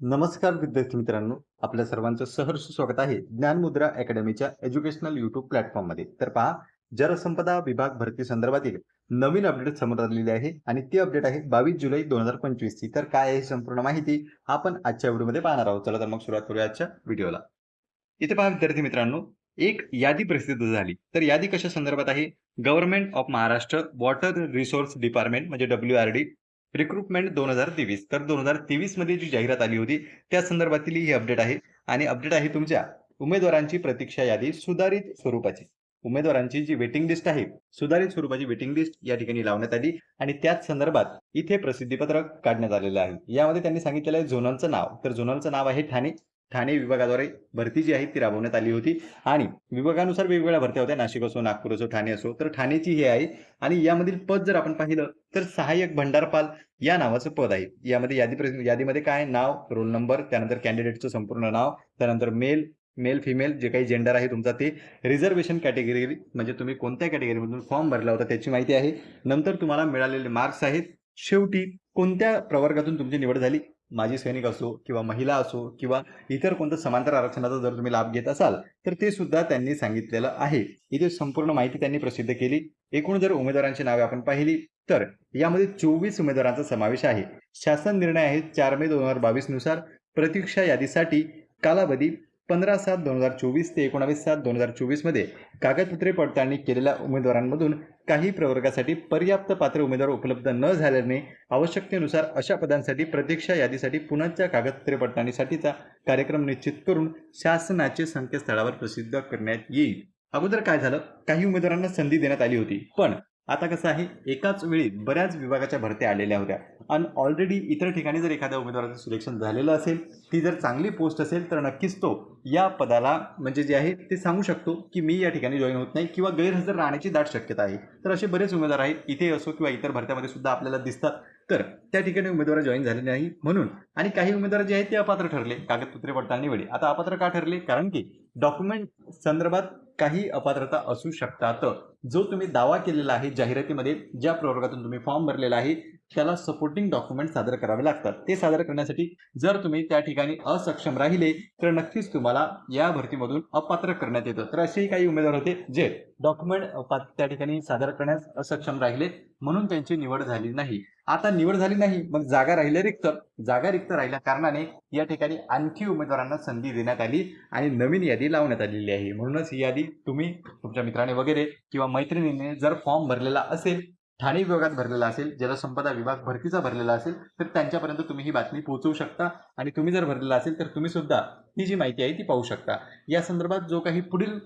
नमस्कार विद्यार्थी मित्रांनो आपल्या सर्वांचं सहर्ष स्वागत आहे ज्ञानमुद्रा अकॅडमीच्या एज्युकेशनल युट्यूब प्लॅटफॉर्ममध्ये. तर पहा जलसंपदा विभाग भरती संदर्भातील नवीन अपडेट समोर आलेली आहे आणि ती अपडेट आहे बावीस जुलै दोन हजार पंचवीस ची तर काय आहे संपूर्ण माहिती आपण आजच्या व्हिडिओमध्ये पाहणार आहोत. चला तर मग सुरुवात करूया आजच्या व्हिडिओला. इथे पहा विद्यार्थी मित्रांनो एक यादी प्रसिद्ध झाली. तर यादी कशा संदर्भात आहे? Government of Maharashtra water resource department म्हणजे डब्ल्यू आर डी रिक्रुटमेंट दोन हजार तेवीस. तर दोन हजार तेवीसमध्ये जी जाहिरात आली होती त्या संदर्भातील ही अपडेट आहे. आणि अपडेट आहे तुमच्या उमेदवारांची प्रतीक्षा यादी सुधारित स्वरूपाची. उमेदवारांची जी वेटिंग लिस्ट आहे सुधारित स्वरूपाची वेटिंग लिस्ट या ठिकाणी लावण्यात आली. आणि त्याच संदर्भात इथे प्रसिद्धीपत्रक काढण्यात आलेलं आहे. यामध्ये त्यांनी सांगितलेलं आहे झोनलचं नाव. तर झोनलचं नाव आहे ठाणे. ठाणे विभागाद्वारे भरती जी आहे ती राबवण्यात आली होती. आणि विभागानुसार वेगवेगळ्या भरत्या होत्या. नाशिक असो नागपूर असो ठाणे असो. तर ठाणेची ही आहे. आणि यामधील पद जर आपण पाहिलं तर सहाय्यक भंडारपाल या नावाचं पद आहे. यामध्ये यादी यादीमध्ये काय? नाव रोल नंबर त्यानंतर कॅन्डिडेटचं संपूर्ण नाव त्यानंतर मेल मेल फिमेल जे काही जेंडर आहे तुमचा ते रिझर्वेशन कॅटेगरी म्हणजे तुम्ही कोणत्या कॅटेगरीमधून फॉर्म भरला होता त्याची माहिती आहे. नंतर तुम्हाला मिळालेले मार्क्स आहेत. शेवटी कोणत्या प्रवर्गातून तुमची निवड झाली? माजी सैनिक असो किंवा महिला असो किंवा इतर कोणतं समांतर आरक्षणाचा जर तुम्ही लाभ घेत असाल तर ते सुद्धा त्यांनी सांगितलेलं आहे. इथे संपूर्ण माहिती त्यांनी प्रसिद्ध केली. एकूण जर उमेदवारांची नावे आपण पाहिली तर यामध्ये चोवीस उमेदवारांचा समावेश आहे. शासन निर्णय आहे चार मे दोन हजार बावीसनुसार प्रतीक्षा यादीसाठी कालावधी पंधरा सात दोन हजार चोवीस ते एकोणावीस सात दोन हजार चोवीसमध्ये कागदपत्रे पडताळणी केलेल्या उमेदवारांमधून काही प्रवर्गासाठी पर्याप्त पात्र उमेदवार उपलब्ध न झाल्याने आवश्यकतेनुसार अशा पदांसाठी प्रतीक्षा यादीसाठी पुनश्च कागदपत्रे पडताळणीसाठीचा कार्यक्रम निश्चित करून शासनाचे संकेतस्थळावर प्रसिद्ध करण्यात येईल. अगोदर काय झालं? काही उमेदवारांना संधी देण्यात आली होती. पण आता कसं आहे एकाच वेळी बऱ्याच विभागाच्या भरत्या आलेल्या होत्या. आणि ऑलरेडी इतर ठिकाणी जर एखाद्या उमेदवाराचं सिलेक्शन झालेलं असेल ती जर चांगली पोस्ट असेल तर नक्कीच तो या पदाला म्हणजे जे आहे ते सांगू शकतो की मी या ठिकाणी जॉईन होत नाही किंवा गैरहजर राहण्याची दाट शक्यता आहे. तर असे बरेच उमेदवार आहेत इथे असो किंवा इतर भरत्यामध्ये सुद्धा आपल्याला दिसतात. तर त्या ठिकाणी उमेदवार जॉईन झाले नाही म्हणून आणि काही उमेदवार जे आहेत ते अपात्र ठरले. कागदपत्रे पडताळणी वेळी. आता अपात्र का ठरले? कारण की डॉक्युमेंट संदर्भात काही अपात्रता असू शकतात. जो तुम्ही दावा केलेला आहे जाहिरातीमध्ये ज्या प्रवर्गातून तुम्ही फॉर्म भरलेला आहे त्याला सपोर्टिंग डॉक्युमेंट सादर करावे लागतात. ते सादर करण्यासाठी जर तुम्ही त्या ठिकाणी असक्षम राहिले तर नक्कीच तुम्हाला या भरतीमधून अपात्र करण्यात येतं. तर असेही काही उमेदवार होते जे डॉक्युमेंट त्या ठिकाणी सादर करण्यास असक्षम राहिले म्हणून त्यांची निवड झाली नाही. आता निवड झाली नाही मग जागा राहिल्या रिक्त. जागा रिक्त राहिल्या कारणाने या ठिकाणी आणखी उमेदवारांना संधी देण्यात आली आणि नवीन यादी लावण्यात आलेली आहे. म्हणूनच ही यादी तुम्ही तुमच्या मित्राने वगैरे किंवा मैत्रिणीने जर फॉर्म भरलेला असेल ठाणे विभागात भरलेला असेल जलसंपदा विभाग भरतीचा भरलेला असेल तर त्यांच्यापर्यंत तुम्ही ही बातमी पोहोचवू शकता. आणि तुम्ही जर भरलेला असेल तर तुम्ही सुद्धा ही जी माहिती आहे ती पाहू शकता. या संदर्भात जो काही पुढील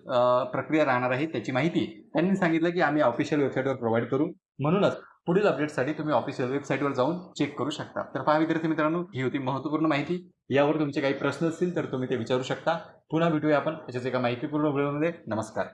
प्रक्रिया राहणार आहे त्याची माहिती त्यांनी सांगितलं की आम्ही ऑफिशियल वेबसाईटवर प्रोव्हाइड करू. म्हणूनच पुढील अपडेटसाठी तुम्ही ऑफिशियल वेबसाईटवर जाऊन चेक करू शकता. तर पहा विद्यार्थी मित्रांनो ही होती महत्त्वपूर्ण माहिती. यावर तुमचे काही प्रश्न असतील तर तुम्ही ते विचारू शकता. पुन्हा भेटूया आपण याच्याच एका माहितीपूर्ण व्हिडिओमध्ये. नमस्कार.